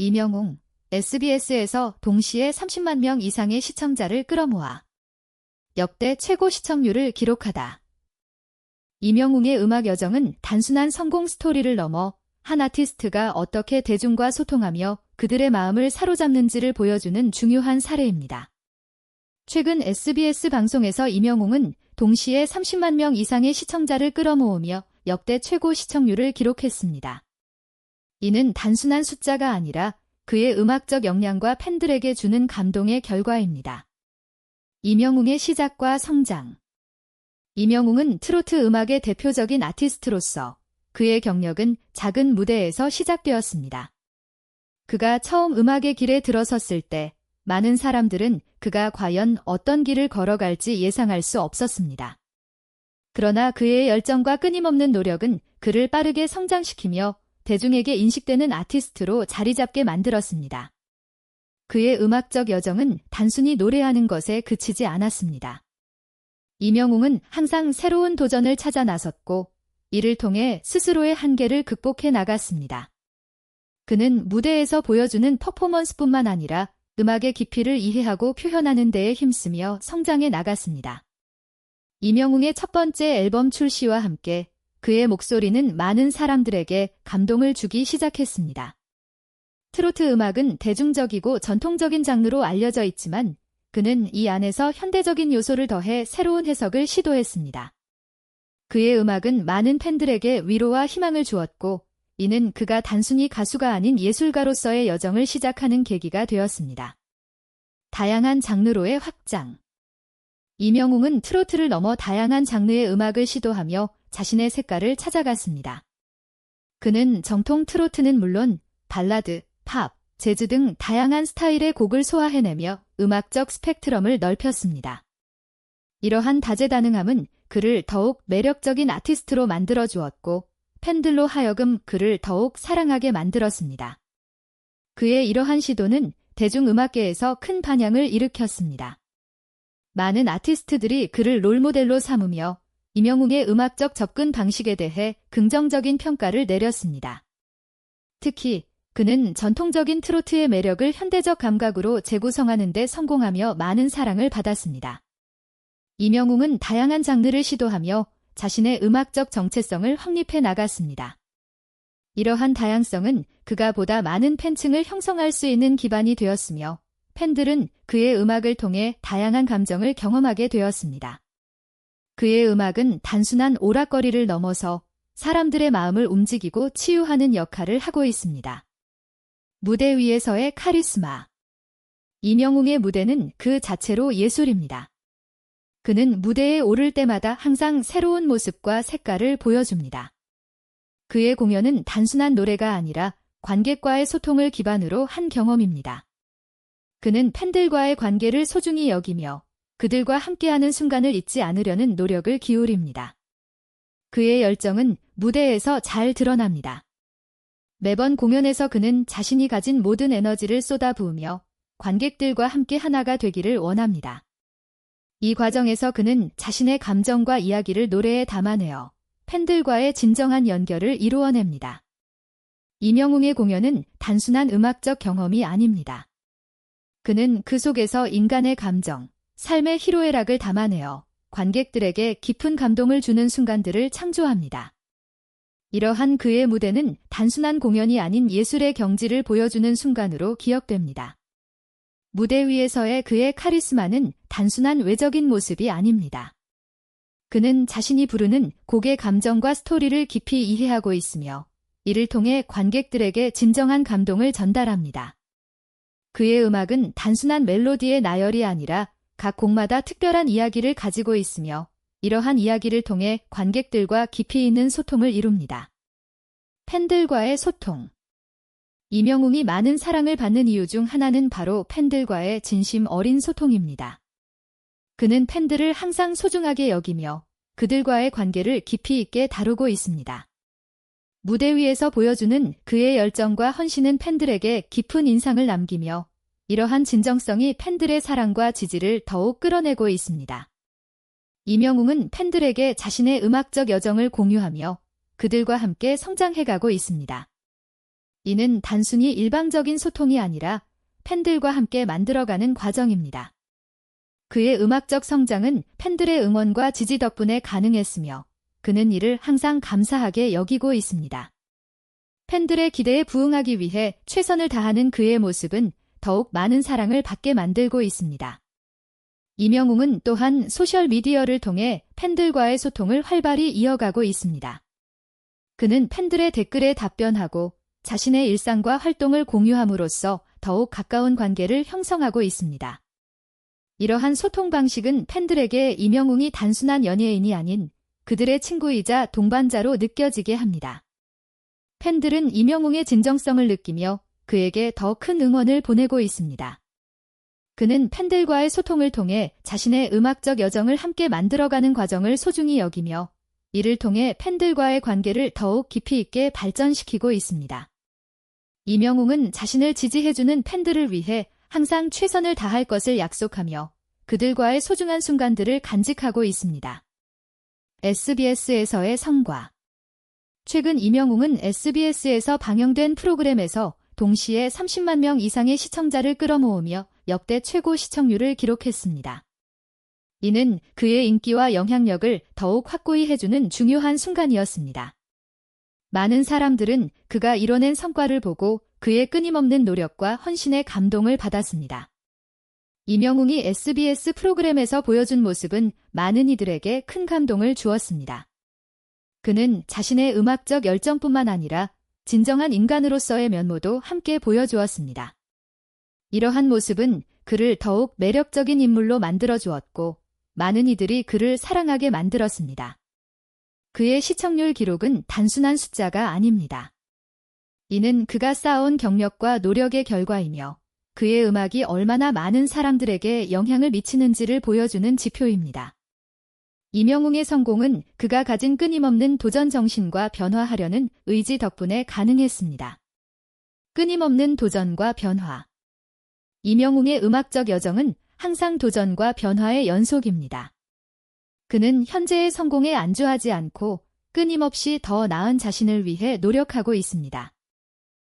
이명웅, SBS에서 동시에 30만 명 이상의 시청자를 끌어모아 역대 최고 시청률을 기록하다. 이명웅의 음악 여정은 단순한 성공 스토리를 넘어 한 아티스트가 어떻게 대중과 소통하며 그들의 마음을 사로잡는지를 보여주는 중요한 사례입니다. 최근 SBS 방송에서 이명웅은 동시에 30만 명 이상의 시청자를 끌어모으며 역대 최고 시청률을 기록했습니다. 이는 단순한 숫자가 아니라 그의 음악적 역량과 팬들에게 주는 감동의 결과입니다. 이명웅의 시작과 성장 이명웅은 트로트 음악의 대표적인 아티스트로서 그의 경력은 작은 무대에서 시작되었습니다. 그가 처음 음악의 길에 들어섰을 때 많은 사람들은 그가 과연 어떤 길을 걸어갈지 예상할 수 없었습니다. 그러나 그의 열정과 끊임없는 노력은 그를 빠르게 성장시키며 대중에게 인식되는 아티스트로 자리 잡게 만들었습니다. 그의 음악적 여정은 단순히 노래하는 것에 그치지 않았습니다. 이명웅은 항상 새로운 도전을 찾아 나섰고 이를 통해 스스로의 한계를 극복해 나갔습니다. 그는 무대에서 보여주는 퍼포먼스뿐만 아니라 음악의 깊이를 이해하고 표현하는 데에 힘쓰며 성장해 나갔습니다. 이명웅의 첫 번째 앨범 출시와 함께 그의 목소리는 많은 사람들에게 감동을 주기 시작했습니다. 트로트 음악은 대중적이고 전통적인 장르로 알려져 있지만 그는 이 안에서 현대적인 요소를 더해 새로운 해석을 시도했습니다. 그의 음악은 많은 팬들에게 위로와 희망을 주었고 이는 그가 단순히 가수가 아닌 예술가로서의 여정을 시작하는 계기가 되었습니다. 다양한 장르로의 확장 이명웅은 트로트를 넘어 다양한 장르의 음악을 시도하며 자신의 색깔을 찾아갔습니다. 그는 정통 트로트는 물론 발라드, 팝, 재즈 등 다양한 스타일의 곡을 소화해내며 음악적 스펙트럼을 넓혔습니다. 이러한 다재다능함은 그를 더욱 매력적인 아티스트로 만들어 주었고 팬들로 하여금 그를 더욱 사랑하게 만들었습니다. 그의 이러한 시도는 대중음악계에서 큰 반향을 일으켰습니다. 많은 아티스트들이 그를 롤모델로 삼으며 이명웅의 음악적 접근 방식에 대해 긍정적인 평가를 내렸습니다. 특히 그는 전통적인 트로트의 매력을 현대적 감각으로 재구성하는 데 성공하며 많은 사랑을 받았습니다. 이명웅은 다양한 장르를 시도하며 자신의 음악적 정체성을 확립해 나갔습니다. 이러한 다양성은 그가 보다 많은 팬층을 형성할 수 있는 기반이 되었으며 팬들은 그의 음악을 통해 다양한 감정을 경험하게 되었습니다. 그의 음악은 단순한 오락거리를 넘어서 사람들의 마음을 움직이고 치유하는 역할을 하고 있습니다. 무대 위에서의 카리스마 이명웅의 무대는 그 자체로 예술입니다. 그는 무대에 오를 때마다 항상 새로운 모습과 색깔을 보여줍니다. 그의 공연은 단순한 노래가 아니라 관객과의 소통을 기반으로 한 경험입니다. 그는 팬들과의 관계를 소중히 여기며 그들과 함께하는 순간을 잊지 않으려는 노력을 기울입니다. 그의 열정은 무대에서 잘 드러납니다. 매번 공연에서 그는 자신이 가진 모든 에너지를 쏟아부으며 관객들과 함께 하나가 되기를 원합니다. 이 과정에서 그는 자신의 감정과 이야기를 노래에 담아내어 팬들과의 진정한 연결을 이루어냅니다. 이명웅의 공연은 단순한 음악적 경험이 아닙니다. 그는 그 속에서 인간의 감정, 삶의 희로애락을 담아내어 관객들에게 깊은 감동을 주는 순간들을 창조합니다. 이러한 그의 무대는 단순한 공연이 아닌 예술의 경지를 보여주는 순간으로 기억됩니다. 무대 위에서의 그의 카리스마는 단순한 외적인 모습이 아닙니다. 그는 자신이 부르는 곡의 감정과 스토리를 깊이 이해하고 있으며 이를 통해 관객들에게 진정한 감동을 전달합니다. 그의 음악은 단순한 멜로디의 나열이 아니라 각 곡마다 특별한 이야기를 가지고 있으며 이러한 이야기를 통해 관객들과 깊이 있는 소통을 이룹니다. 팬들과의 소통 이명웅이 많은 사랑을 받는 이유 중 하나는 바로 팬들과의 진심 어린 소통입니다. 그는 팬들을 항상 소중하게 여기며 그들과의 관계를 깊이 있게 다루고 있습니다. 무대 위에서 보여주는 그의 열정과 헌신은 팬들에게 깊은 인상을 남기며 이러한 진정성이 팬들의 사랑과 지지를 더욱 끌어내고 있습니다. 이명웅은 팬들에게 자신의 음악적 여정을 공유하며 그들과 함께 성장해가고 있습니다. 이는 단순히 일방적인 소통이 아니라 팬들과 함께 만들어가는 과정입니다. 그의 음악적 성장은 팬들의 응원과 지지 덕분에 가능했으며 그는 이를 항상 감사하게 여기고 있습니다. 팬들의 기대에 부응하기 위해 최선을 다하는 그의 모습은 더욱 많은 사랑을 받게 만들고 있습니다. 이명웅은 또한 소셜미디어를 통해 팬들과의 소통을 활발히 이어가고 있습니다. 그는 팬들의 댓글에 답변하고 자신의 일상과 활동을 공유함으로써 더욱 가까운 관계를 형성하고 있습니다. 이러한 소통 방식은 팬들에게 이명웅이 단순한 연예인이 아닌 그들의 친구이자 동반자로 느껴지게 합니다. 팬들은 이명웅의 진정성을 느끼며 그에게 더 큰 응원을 보내고 있습니다. 그는 팬들과의 소통을 통해 자신의 음악적 여정을 함께 만들어가는 과정을 소중히 여기며 이를 통해 팬들과의 관계를 더욱 깊이 있게 발전시키고 있습니다. 이명웅은 자신을 지지해주는 팬들을 위해 항상 최선을 다할 것을 약속하며 그들과의 소중한 순간들을 간직하고 있습니다. SBS에서의 성과 최근 이명웅은 SBS에서 방영된 프로그램에서 동시에 30만 명 이상의 시청자를 끌어모으며 역대 최고 시청률을 기록했습니다. 이는 그의 인기와 영향력을 더욱 확고히 해주는 중요한 순간이었습니다. 많은 사람들은 그가 이뤄낸 성과를 보고 그의 끊임없는 노력과 헌신에 감동을 받았습니다. 이명웅이 SBS 프로그램에서 보여준 모습은 많은 이들에게 큰 감동을 주었습니다. 그는 자신의 음악적 열정뿐만 아니라 진정한 인간으로서의 면모도 함께 보여주었습니다. 이러한 모습은 그를 더욱 매력적인 인물로 만들어 주었고 많은 이들이 그를 사랑하게 만들었습니다. 그의 시청률 기록은 단순한 숫자가 아닙니다. 이는 그가 쌓아온 경력과 노력의 결과이며 그의 음악이 얼마나 많은 사람들에게 영향을 미치는지를 보여주는 지표입니다. 이명웅의 성공은 그가 가진 끊임없는 도전 정신과 변화하려는 의지 덕분에 가능했습니다. 끊임없는 도전과 변화. 이명웅의 음악적 여정은 항상 도전과 변화의 연속입니다. 그는 현재의 성공에 안주하지 않고 끊임없이 더 나은 자신을 위해 노력하고 있습니다.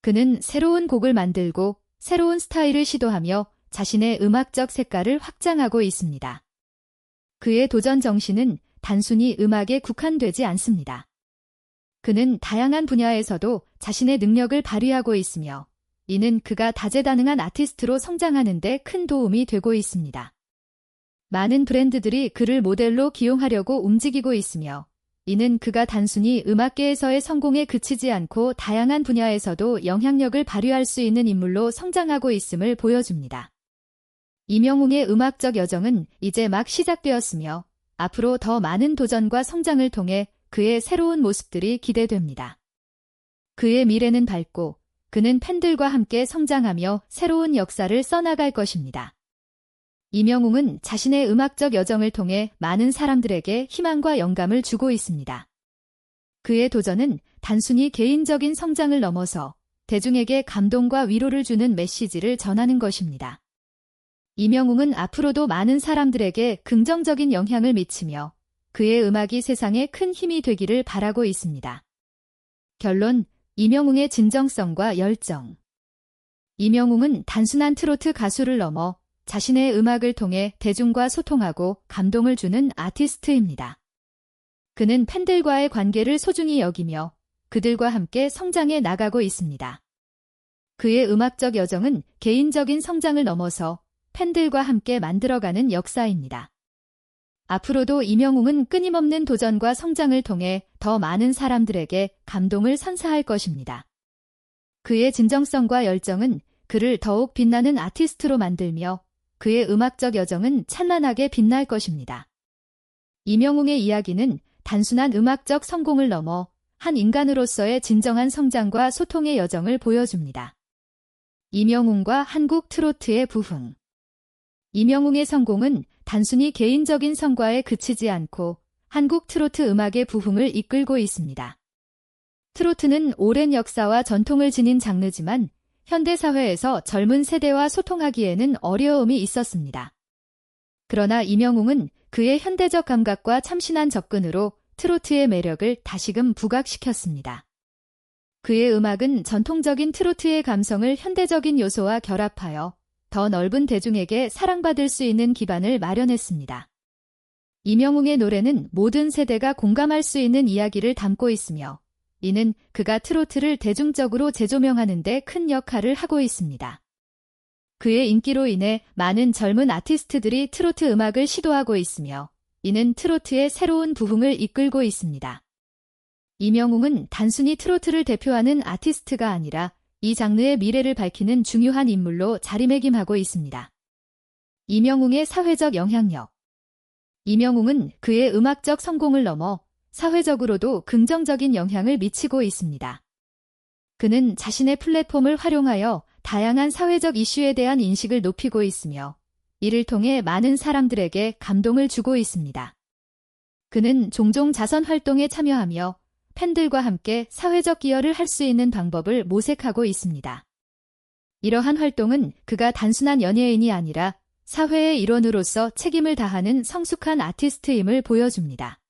그는 새로운 곡을 만들고 새로운 스타일을 시도하며 자신의 음악적 색깔을 확장하고 있습니다. 그의 도전 정신은 단순히 음악에 국한되지 않습니다. 그는 다양한 분야에서도 자신의 능력을 발휘하고 있으며 이는 그가 다재다능한 아티스트로 성장하는 데 큰 도움이 되고 있습니다. 많은 브랜드들이 그를 모델로 기용하려고 움직이고 있으며 이는 그가 단순히 음악계에서의 성공에 그치지 않고 다양한 분야에서도 영향력을 발휘할 수 있는 인물로 성장하고 있음을 보여줍니다. 이명웅의 음악적 여정은 이제 막 시작되었으며 앞으로 더 많은 도전과 성장을 통해 그의 새로운 모습들이 기대됩니다. 그의 미래는 밝고 그는 팬들과 함께 성장하며 새로운 역사를 써나갈 것입니다. 이명웅은 자신의 음악적 여정을 통해 많은 사람들에게 희망과 영감을 주고 있습니다. 그의 도전은 단순히 개인적인 성장을 넘어서 대중에게 감동과 위로를 주는 메시지를 전하는 것입니다. 이명웅은 앞으로도 많은 사람들에게 긍정적인 영향을 미치며 그의 음악이 세상에 큰 힘이 되기를 바라고 있습니다. 결론, 이명웅의 진정성과 열정. 이명웅은 단순한 트로트 가수를 넘어 자신의 음악을 통해 대중과 소통하고 감동을 주는 아티스트입니다. 그는 팬들과의 관계를 소중히 여기며 그들과 함께 성장해 나가고 있습니다. 그의 음악적 여정은 개인적인 성장을 넘어서 팬들과 함께 만들어가는 역사입니다. 앞으로도 이명웅은 끊임없는 도전과 성장을 통해 더 많은 사람들에게 감동을 선사할 것입니다. 그의 진정성과 열정은 그를 더욱 빛나는 아티스트로 만들며 그의 음악적 여정은 찬란하게 빛날 것입니다. 이명웅의 이야기는 단순한 음악적 성공을 넘어 한 인간으로서의 진정한 성장과 소통의 여정을 보여줍니다. 이명웅과 한국 트로트의 부흥 이명웅의 성공은 단순히 개인적인 성과에 그치지 않고 한국 트로트 음악의 부흥을 이끌고 있습니다. 트로트는 오랜 역사와 전통을 지닌 장르지만 현대사회에서 젊은 세대와 소통하기에는 어려움이 있었습니다. 그러나 이명웅은 그의 현대적 감각과 참신한 접근으로 트로트의 매력을 다시금 부각시켰습니다. 그의 음악은 전통적인 트로트의 감성을 현대적인 요소와 결합하여 더 넓은 대중에게 사랑받을 수 있는 기반을 마련했습니다. 이명웅의 노래는 모든 세대가 공감할 수 있는 이야기를 담고 있으며 이는 그가 트로트를 대중적으로 재조명하는 데 큰 역할을 하고 있습니다. 그의 인기로 인해 많은 젊은 아티스트들이 트로트 음악을 시도하고 있으며 이는 트로트의 새로운 부흥을 이끌고 있습니다. 이명웅은 단순히 트로트를 대표하는 아티스트가 아니라 이 장르의 미래를 밝히는 중요한 인물로 자리매김하고 있습니다. 이명웅의 사회적 영향력 이명웅은 그의 음악적 성공을 넘어 사회적으로도 긍정적인 영향을 미치고 있습니다. 그는 자신의 플랫폼을 활용하여 다양한 사회적 이슈에 대한 인식을 높이고 있으며 이를 통해 많은 사람들에게 감동을 주고 있습니다. 그는 종종 자선 활동에 참여하며 팬들과 함께 사회적 기여를 할 수 있는 방법을 모색하고 있습니다. 이러한 활동은 그가 단순한 연예인이 아니라 사회의 일원으로서 책임을 다하는 성숙한 아티스트임을 보여줍니다.